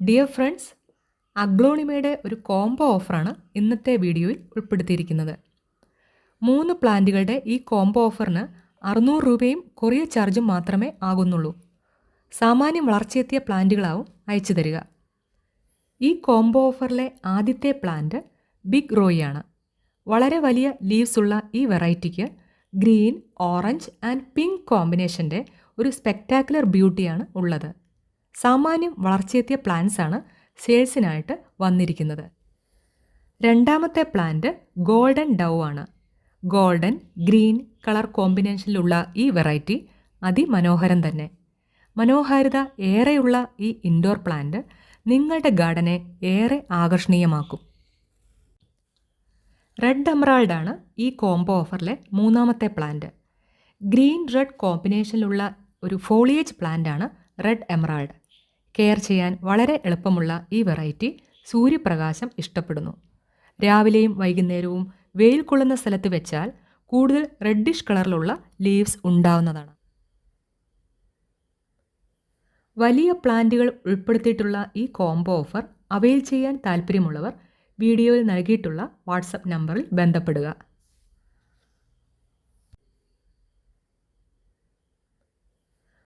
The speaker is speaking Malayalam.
ഡിയർ ഫ്രണ്ട്സ് അഗ്ലോണിമയുടെ ഒരു കോംബോ ഓഫറാണ് ഇന്നത്തെ വീഡിയോയിൽ ഉൾപ്പെടുത്തിയിരിക്കുന്നത്. മൂന്ന് പ്ലാന്റുകളുടെ ഈ കോംബോ ഓഫറിന് അറുന്നൂറ് രൂപയും കൊറിയർ ചാർജും മാത്രമേ ആകുന്നുള്ളൂ. സാമാന്യം വളർച്ചയെത്തിയ പ്ലാന്റുകളാവും അയച്ചു തരിക. ഈ കോംബോ ഓഫറിലെ ആദ്യത്തെ പ്ലാന്റ് ബിഗ് റോയിയാണ് വളരെ വലിയ ലീവ്സ് ഉള്ള ഈ വെറൈറ്റിക്ക് ഗ്രീൻ ഓറഞ്ച് ആൻഡ് പിങ്ക് കോമ്പിനേഷന്റെ ഒരു സ്പെക്ടാക്കുലർ ബ്യൂട്ടിയാണ് ഉള്ളത്. സാമാന്യം വളർച്ചയെത്തിയ പ്ലാന്റ്സ് ആണ് സെയിൽസിനായിട്ട് വന്നിരിക്കുന്നത്. രണ്ടാമത്തെ പ്ലാന്റ് ഗോൾഡൻ ഡൗ ആണ്. ഗോൾഡൻ ഗ്രീൻ കളർ കോമ്പിനേഷനിലുള്ള ഈ വെറൈറ്റി അതിമനോഹരം തന്നെ. മനോഹാരിത ഏറെയുള്ള ഈ ഇൻഡോർ പ്ലാന്റ് നിങ്ങളുടെ ഗാർഡനെ ഏറെ ആകർഷണീയമാക്കും. റെഡ് എമറാൾഡ് ആണ് ഈ കോംബോ ഓഫറിലെ മൂന്നാമത്തെ പ്ലാന്റ്. ഗ്രീൻ റെഡ് കോമ്പിനേഷനിലുള്ള ഒരു ഫോളിയേജ് പ്ലാന്റാണ് റെഡ് എമറാൾഡ്. കെയർ ചെയ്യാൻ വളരെ എളുപ്പമുള്ള ഈ വെറൈറ്റി സൂര്യപ്രകാശം ഇഷ്ടപ്പെടുന്നു. രാവിലെയും വൈകുന്നേരവും വെയിൽ കൊള്ളുന്ന സ്ഥലത്ത് വെച്ചാൽ കൂടുതൽ റെഡിഷ് കളറിലുള്ള ലീവ്സ് ഉണ്ടാവുന്നതാണ്. വലിയ പ്ലാന്റുകൾ ഉൾപ്പെടുത്തിയിട്ടുള്ള ഈ കോംബോ ഓഫർ അവയിൽ ചെയ്യാൻ താൽപ്പര്യമുള്ളവർ വീഡിയോയിൽ നൽകിയിട്ടുള്ള വാട്സപ്പ് നമ്പറിൽ ബന്ധപ്പെടുക.